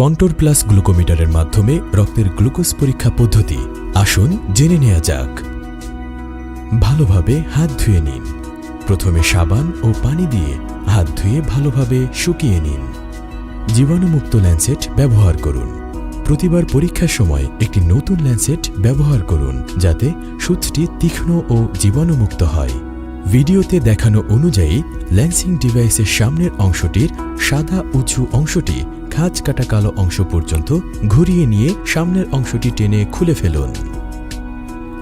Control plus গ্লুকোমিটারের মাধ্যমে রক্তের glucose পরীক্ষা পদ্ধতি। আসুন জেনে নেওয়া যাক। ভালোভাবে হাত ধুয়ে নিন। প্রথমে সাবান ও পানি দিয়ে হাত ধুয়ে ভালোভাবে শুকিয়ে নিন। জীবাণুমুক্ত ল্যান্সেট ব্যবহার করুন। প্রতিবার পরীক্ষার সময় একটি নতুন ল্যান্সেট ব্যবহার করুন, যাতে সূত্রটি তীক্ষ্ণ ও জীবাণুমুক্ত হয়। ভিডিওতে দেখানো অনুযায়ী ল্যান্সিং ডিভাইসের সামনের অংশটির সাদা উঁচু অংশটি খাঁজ কাটা কালো অংশ পর্যন্ত ঘুরিয়ে নিয়ে সামনের অংশটি টেনে খুলে ফেলুন।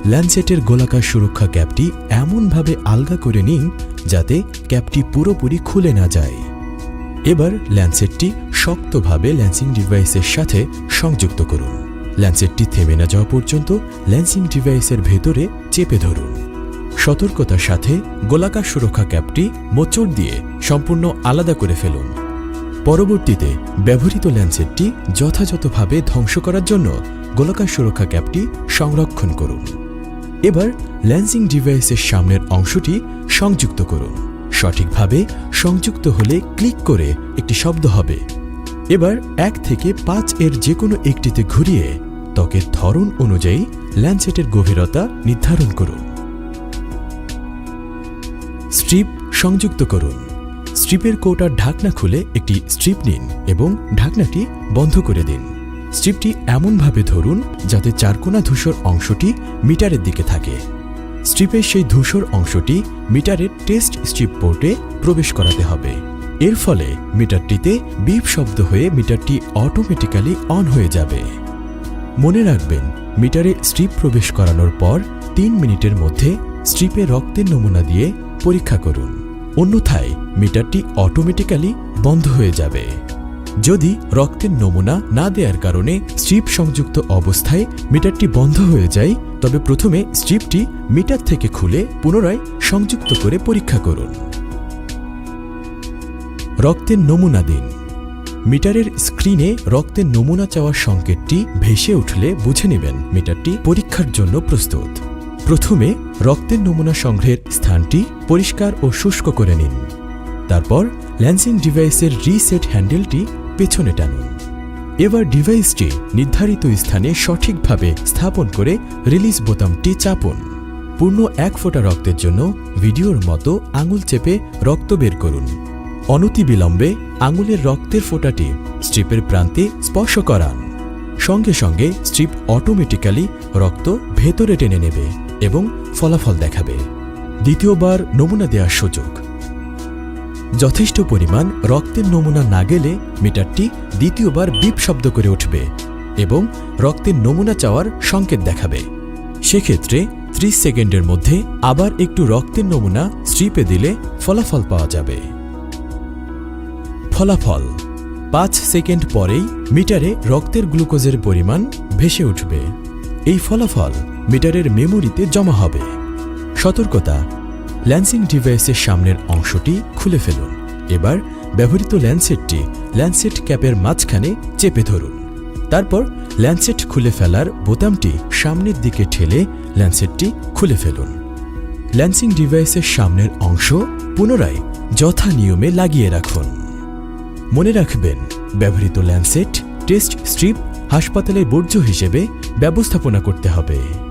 ল্যান্সেটের গোলাকার সুরক্ষা ক্যাপটি এমনভাবে আলগা করে নিন যাতে ক্যাপটি পুরোপুরি খুলে না যায়। এবার ল্যান্সেটটি শক্তভাবে ল্যান্সিং ডিভাইসের সাথে সংযুক্ত করুন। ল্যান্সেটটি থেমে না যাওয়া পর্যন্ত ল্যান্সিং ডিভাইসের ভেতরে চেপে ধরুন। সতর্কতার সাথে গোলাকার সুরক্ষা ক্যাপটি মোচড় দিয়ে সম্পূর্ণ আলাদা করে ফেলুন। পরবর্তীতে ব্যবহৃত ল্যান্সেটটি যথাযথভাবে ধ্বংস করার জন্য গোলাকার সুরক্ষা ক্যাপটি সংরক্ষণ করুন। এবার ল্যান্সিং ডিভাইসের সামনের অংশটি সংযুক্ত করুন। সঠিকভাবে সংযুক্ত হলে ক্লিক করে একটি শব্দ হবে। এবার এক থেকে পাঁচ এর যে কোনো একটিতে ঘুরিয়ে ত্বকের ধরন অনুযায়ী ল্যান্সেটের গভীরতা নির্ধারণ করুন। স্ট্রিপ সংযুক্ত করুন। স্ট্রিপের কৌটার ঢাকনা খুলে একটি স্ট্রিপ নিন এবং ঢাকনাটি বন্ধ করে দিন। স্ট্রিপটি এমনভাবে ধরুন যাতে চারকোনা ধূসর অংশটি মিটারের দিকে থাকে। স্ট্রিপের সেই ধূসর অংশটি মিটারের টেস্ট স্ট্রিপ পোর্টে প্রবেশ করাতে হবে। এর ফলে মিটারটিতে বিপ শব্দ হয়ে মিটারটি অটোমেটিক্যালি অন হয়ে যাবে। মনে রাখবেন, মিটারে স্ট্রিপ প্রবেশ করানোর পর তিন মিনিটের মধ্যে স্ট্রিপে রক্তের নমুনা দিয়ে পরীক্ষা করুন। অন্যথায় মিটারটি অটোমেটিক্যালি বন্ধ হয়ে যাবে। যদি রক্তের নমুনা না দেওয়ার কারণে স্ট্রিপ সংযুক্ত অবস্থায় মিটারটি বন্ধ হয়ে যায়, তবে প্রথমে স্ট্রিপটি মিটার থেকে খুলে পুনরায় সংযুক্ত করে পরীক্ষা করুন। রক্তের নমুনা দিন। মিটারের স্ক্রিনে রক্তের নমুনা চাওয়ার সংকেতটি ভেসে উঠলে বুঝে নেবেন মিটারটি পরীক্ষার জন্য প্রস্তুত। প্রথমে রক্তের নমুনা সংগ্রহের স্থানটি পরিষ্কার ও শুষ্ক করে নিন। তারপর ল্যান্সিং ডিভাইসের রিসেট হ্যান্ডেলটি পেছনে টানুন। এবার ডিভাইসটি নির্ধারিত স্থানে সঠিকভাবে স্থাপন করে রিলিজ বোতামটি চাপুন। পূর্ণ এক ফোঁটা রক্তের জন্য ভিডিওর মতো আঙুল চেপে রক্ত বের করুন। অনতিবিলম্বে আঙুলের রক্তের ফোঁটাটি স্ট্রিপের প্রান্তে স্পর্শ করান। সঙ্গে সঙ্গে স্ট্রিপ অটোমেটিক্যালি রক্ত ভেতরে টেনে নেবে। এবং ফলাফল দেখাবে। দ্বিতীয়বার নমুনা দেওয়ার সুযোগ। যথেষ্ট পরিমাণ রক্তের নমুনা না গেলে মিটারটি দ্বিতীয়বার বিপ শব্দ করে উঠবে এবং রক্তের নমুনা চাওয়ার সংকেত দেখাবে। সেক্ষেত্রে ত্রিশ সেকেন্ডের মধ্যে আবার একটু রক্তের নমুনা স্ট্রিপে দিলে ফলাফল পাওয়া যাবে। ফলাফল। পাঁচ সেকেন্ড পরেই মিটারে রক্তের গ্লুকোজের পরিমাণ ভেসে উঠবে। এই ফলাফল মিটারের মেমোরিতে জমা হবে। সতর্কতা, ল্যান্সিং ডিভাইসের সামনের অংশটি খুলে ফেলুন। এবার ব্যবহৃত ল্যান্সেটটি ল্যান্সেট ক্যাপের মাঝখানে চেপে ধরুন। তারপর ল্যান্সেট খুলে ফেলার বোতামটি সামনের দিকে ঠেলে ল্যান্সেটটি খুলে ফেলুন। ল্যান্সিং ডিভাইসের সামনের অংশ পুনরায় যথা নিয়মে লাগিয়ে রাখুন। মনে রাখবেন, ব্যবহৃত ল্যান্সেট টেস্ট স্ট্রিপ হাসপাতালের বর্জ্য হিসেবে ব্যবস্থাপনা করতে হবে।